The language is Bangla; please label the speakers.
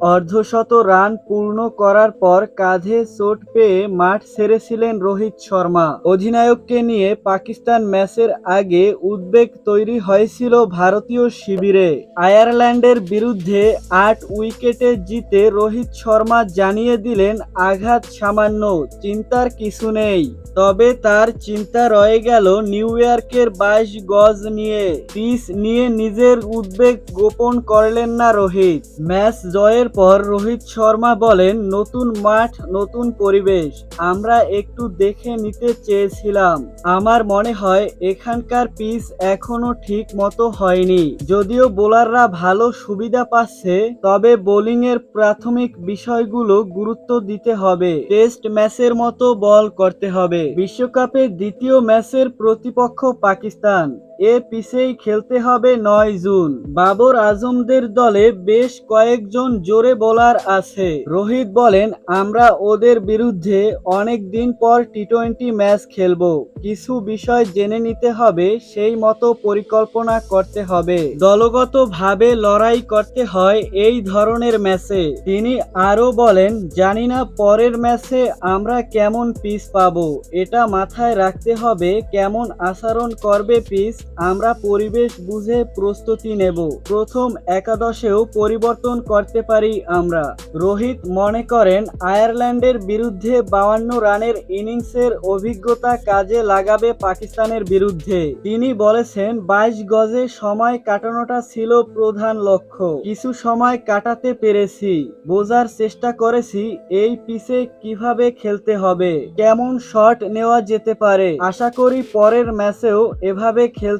Speaker 1: অর্ধশত রান পূর্ণ করার পর কাঁধে চোট পেয়ে মাঠ ছেড়েছিলেন রোহিত শর্মা। অধিনায়ককে নিয়ে পাকিস্তান ম্যাচের আগে উদ্বেগ তৈরি হয়েছিল ভারতীয় শিবিরে। আয়ারল্যান্ডের বিরুদ্ধে আট উইকেটে জিতে রোহিত শর্মা জানিয়ে দিলেন, আঘাত সামান্য, চিন্তার কিছু নেই। তবে তার চিন্তা রয়ে গেল নিউ ইয়র্কের বাইশ গজ নিয়ে। পিস নিয়ে নিজের উদ্বেগ গোপন করলেন না রোহিত। ম্যাচ জয়ের পর রোহিত শর্মা বলেন, নতুন মাঠ, নতুন পরিবেশ। আমরা একটু দেখে নিতে চেয়েছিলাম। আমার মনে হয়, এখানকার পিচ এখনও ঠিক মতো হয়নি। যদিও বোলাররা ভালো সুবিধা পাচ্ছে, তবে বোলিং এর প্রাথমিক বিষয়গুলো গুরুত্ব দিতে হবে। টেস্ট ম্যাচের মতো বল করতে হবে। বিশ্বকাপের দ্বিতীয় ম্যাচের প্রতিপক্ষ পাকিস্তান। এ পিছেই খেলতে হবে নয় জুন। বাবর আজমদের দলে বেশ কয়েকজন জোরে বোলার আছে। রোহিত বলেন, আমরা ওদের বিরুদ্ধে অনেক দিন পর টি টোয়েন্টি ম্যাচ খেলব। কিছু বিষয় জেনে নিতে হবে, সেই মতো পরিকল্পনা করতে হবে। দলগতভাবে লড়াই করতে হয় এই ধরনের ম্যাচে। তিনি আরও বলেন, জানি না পরের ম্যাচে আমরা কেমন পিচ পাবো। এটা মাথায় রাখতে হবে কেমন আচরণ করবে পিচ আমরা পরিবেশ বুঝে প্রস্তুতি নেব। প্রথম একাদশেও পরিবর্তন করতে পারি আমরা। রোহিত মনে করেন, আয়ারল্যান্ডের বিরুদ্ধে বাউান্ন রানের ইনিংসের অভিজ্ঞতা কাজে লাগাবে পাকিস্তানের বিরুদ্ধে। তিনি বলেছেন, বাইশ গজে সময় কাটানোটা ছিল প্রধান লক্ষ্য। কিছু সময় কাটাতে পেরেছি। বোঝার চেষ্টা করেছি, এই পিচে কীভাবে খেলতে হবে। কেমন শট নেওয়া যেতে পারে। আশা করি পরের ম্যাচেও এভাবে খেলতে